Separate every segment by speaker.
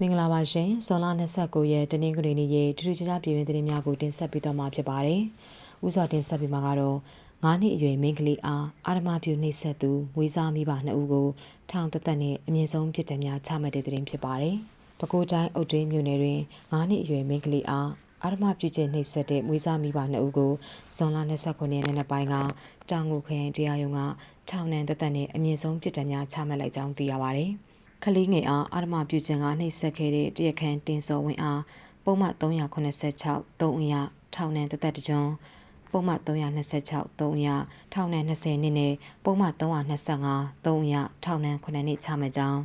Speaker 1: မင်္ဂလာပါရှင်ဇွန်လ29ရက်တနင်္ဂနွေနေ့ရဲ့ထူးထူးခြားခြားပြည်တွင်းသတင်းများကိုတင်ဆက်ပေးသွားမှာဖြစ်ပါတယ်။ဥစွာတင်ဆက်ပေးမှာကတော့9နှစ်အရွယ်မိန်းကလေးအားအာရမပြုနှိပ်စက်သူမွေးစားမိဘနှစ်ဦးကိုထောင်တက်တက်နဲ့အမြင့်ဆုံးပြစ်ဒဏ်များချမှတ်တဲ့သတင်းဖြစ်ပါတယ်။ပဲခူးတိုင်းအုတ်တွင်းမြို့နယ်တွင်9နှစ်အရွယ်မိန်းကလေးအားအာရမပြုကျင့်နှိပ်စက်တဲ့မွေးစားမိဘနှစ်ဦးကိုဇွန်လ29ရက်နေ့နေ့ပိုင်းကတောင်ငူခရိုင်တရားရုံးကထောင်နှံတက်တက်နဲ့အမြင့်ဆုံးပြစ်ဒဏ်များချမှတ်လိုက်ကြောင်းသိရပါတယ်။ ခလေးငယ်အားအာရမပြုခြင်းကနှိပ်စက်ခဲ့တဲ့တရားခံတင်စောဝင်းအားပုံမှန်386 3ရထောင်နဲ့တသက်တကြွပုံမှန်326 3ရထောင်နဲ့20နှစ်နဲ့ပုံမှန်325 3ရထောင်နဲ့9နှစ်ချမှတ်ကြောင်း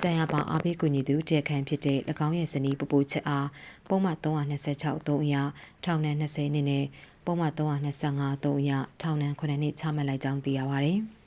Speaker 1: ကျန်ရပါအဘိကူညီသူတရားခံဖြစ်တဲ့၎င်းရဲ့ဇနီးပပူချက်အားပုံမှန်326 3ရထောင်နဲ့20နှစ်နဲ့ပုံမှန်325 3ရထောင်နဲ့9နှစ်ချမှတ်လိုက်ကြောင်းသိရပါတယ်။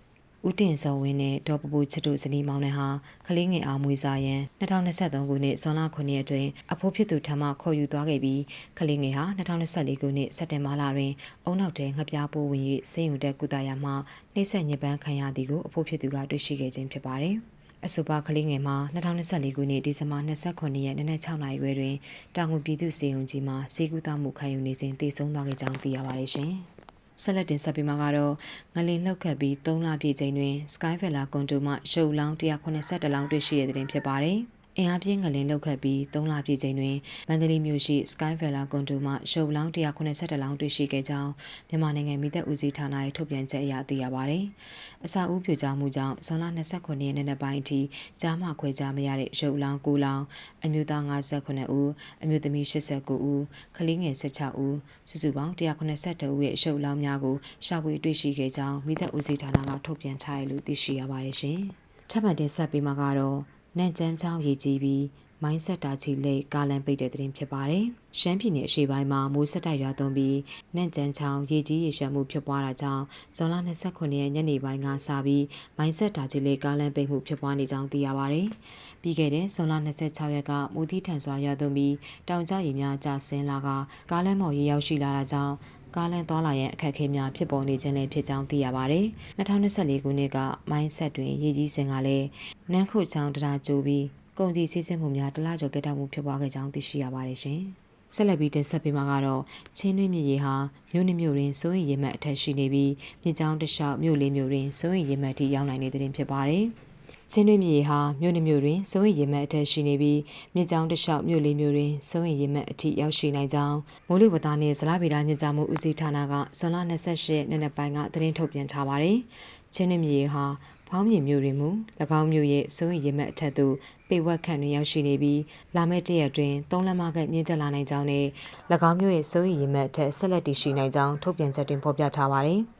Speaker 1: ဦးတင်စောဝင်းနဲ့ဒေါ်ပပူချစ်တို့ဇနီးမောင်နှံဟာကလေးငယ်အားမွေးစားရန်2023ခုနှစ်ဇွန်လ9ရက်တွင်အဖိုးဖြစ်သူထံမှခေါ်ယူသွားခဲ့ပြီးကလေးငယ်ဟာ2024ခုနှစ်စက်တင်ဘာလတွင်အုံနောက်ထဲငှက်ပြားပိုးဝင်၍စိတ်ယူတဲ့ကုသရာမှနှိမ့်ဆက်ညစ်ပန်းခံရသည်ကိုအဖိုးဖြစ်သူကတွေ့ရှိခဲ့ခြင်းဖြစ်ပါတယ်။အဆိုပါကလေးငယ်မှာ2024ခုနှစ်ဒီဇင်ဘာ29ရက်နေ့နက်6နာရီခွဲတွင်တောင်ငူပြည်သူ့စေယုံကြီးမှာစီကူတာမှုခံယူနေစဉ်တည်ဆုံသွားခဲ့ကြောင်းသိရပါတယ်ရှင်။ ဆက်လက်တင်ဆက်ပေးမှာကတော့ငလင်လှုပ်ခတ်ပြီး3လပြည့်ချိန်တွင် Skyfella ကွန်တိုမှရုပ်လောင်း182လောင်းတွေ့ရှိတဲ့တဲ့တင်ဖြစ်ပါတယ်။ အင်အားပြင်းငလင်လှုပ်ခတ်ပြီး3လပြည့်ချိန်တွင်မန္တလေးမြို့ရှိ Skyfella ကွန်တိုမှရုပ်လောင်း182လောင်းတွေ့ရှိခဲ့ကြောင်းမြန်မာနိုင်ငံမိသက်ဦးစီးဌာနရဲ့ထုတ်ပြန်ချက်အရသိရပါတယ်။အစာဦးပြိုကျမှုကြောင့်ဇွန်လ29ရက်နေ့နေ့ပိုင်းအထိကြားမှခွဲခြားမရတဲ့ရုပ်လောင်း9လောင်းအမျိုးသား58ဦးအမျိုးသမီး89ဦးကလေးငယ်16ဦးစုစုပေါင်း182ဦးရဲ့ရုပ်လောင်းများကိုရှာဖွေတွေ့ရှိခဲ့ကြောင်းမိသက်ဦးစီးဌာနကထုတ်ပြန်ထားတယ်လို့သိရှိရပါတယ်ရှင်။ထပ်မံတင်ဆက်ပေးမှာကတော့ နန့်ကျန်းချောင်းရေကြီးပြီးမိုင်းဆက်တာချီလိတ်ကားလန်ပိတ်တဲ့တဲ့တင်ဖြစ်ပါတယ်။ရှမ်းပြည်နယ်အရှေ့ပိုင်းမှာမိုးဆက်တိုက်ရွာသွန်းပြီးနန့်ကျန်းချောင်းရေကြီးရေရှမ်းမှုဖြစ်ပွားတာကြောင့်ဇွန်လ29ရက်ညနေပိုင်းကစပြီးမိုင်းဆက်တာချီလိတ်ကားလန်ပိတ်မှုဖြစ်ပွားနေကြောင်းသိရပါတယ်။ပြီးခဲ့တဲ့ဇွန်လ26ရက်ကမိုးသီးထန်စွာရွာသွန်းပြီးတောင်ကျရေများကျဆင်းလာကကားလန်မော်ရေရောက်ရှိလာတာကြောင့် ကားလန်သွားလာရန်အခက်အခဲများဖြစ်ပေါ်နေခြင်းလည်းဖြစ်ကြောင်းသိရပါတယ်။2024ခုနှစ်ကမိုင်းဆက်တွင်ရေကြီးစဉ်ကလည်းနန်းခုချောင်းတရာကျိုးပြီးကုန်စည်စီးဆင်းမှုများတလားကျော်ပြတ်တောက်မှုဖြစ်ပွားခဲ့ကြောင်းသိရှိရပါတယ်ရှင်။ဆက်လက်ပြီးတင်ဆက်ပေးမှာကတော့ချင်းတွင်းမြစ်ရေဟာမြို့နှမြို့တွင်စိုးရင်ရေမှတ်အထက်ရှိနေပြီးမြစ်ကြောင်းတစ်လျှောက်မြို့လေးမြို့တွင်စိုးရင်ရေမှတ်ထိရောက်နိုင်နေတဲ့တင်ဖြစ်ပါတယ်။ ချင်းတွင်းမြစ်ရေဟာမြို့နှမြို့တွင်စိုးရင်ရေမှတ်အထက်ရှိနေပြီးမြစ်ကြောင်းတစ်လျှောက်မြို့လေးမြို့တွင်စိုးရင်ရေမှတ်အထိရောက်ရှိနိုင်ကြောင်းမိုးလေဝသနှင့်ဇလဗေဒညွှန်ကြားမှုဦးစီးဌာနကဇွန်လ28ရက်နေ့နေ့ပိုင်းကသတင်းထုတ်ပြန်ထားပါတယ်။ချင်းတွင်းမြစ်ရေဟာဖောင်းမြင်မြို့တွင်မူ၎င်းမြို့ရဲ့စိုးရိမ်ရမှတ်အထက်သို့ပေဝက်ခန့်တွင်ရောက်ရှိနေပြီးလာမယ့်တရက်တွင်သုံးလက်မကမြင့်တက်လာနိုင်ကြောင်းနဲ့၎င်းမြို့ရဲ့စိုးရိမ်ရမှတ်အထက်ဆက်လက်တည်ရှိနိုင်ကြောင်းထုတ်ပြန်ချက်တွင်ဖော်ပြထားပါသည်။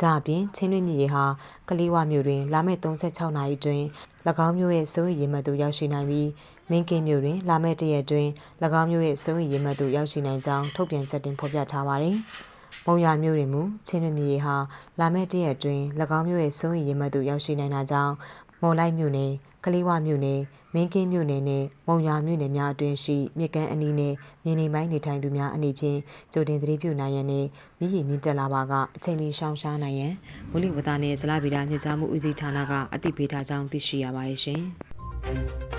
Speaker 1: ဒါအပြင်ချင်းတွင်းမြစ်ရေဟာကလေးဝမြို့တွင်လာမယ့်36နာရီတွင်၎င်းမြို့ရဲ့စိုးရိမ်ရမှတ်သို့ရောက်ရှိနိုင်ပြီးမင်းကင်းမြို့တွင်လာမယ့်တရက်တွင်၎င်းမြို့ရဲ့စိုးရိမ်ရမှတ်သို့ရောက်ရှိနိုင်ကြောင်းထုတ်ပြန်ချက်တွင်ဖော်ပြထားပါသည်။မုံရမြို့တွင်မူချင်းရမြေဟာလာမယ့်တရက်အတွင်း၎င်းမြို့ရဲ့စိုးရိမ်ရမှတ်သို့ရောက်ရှိနိုင်တာကြောင့် မော်လိုက်မြို့နယ်ကလေးဝမြို့နယ်မင်းကင်းမြို့နယ်နဲ့မုံရမြို့နယ်များအတွင်းရှိမြစ်ကမ်းအနီးနဲ့မြေနေပိုင်းနေထိုင်သူများအနေဖြင့်ကြိုတင်သတိပြုနိုင်ရန်နဲ့မြည်ရည်မြင့်တက်လာပါကအချိန်မီရှောင်ရှားနိုင်ရန်မူလဝတ္တနဲ့ဇလဗေဒညွှန်ကြားမှုဦးစီးဌာနကအသိပေးထားကြောင်းသိရှိရပါတယ်ရှင်။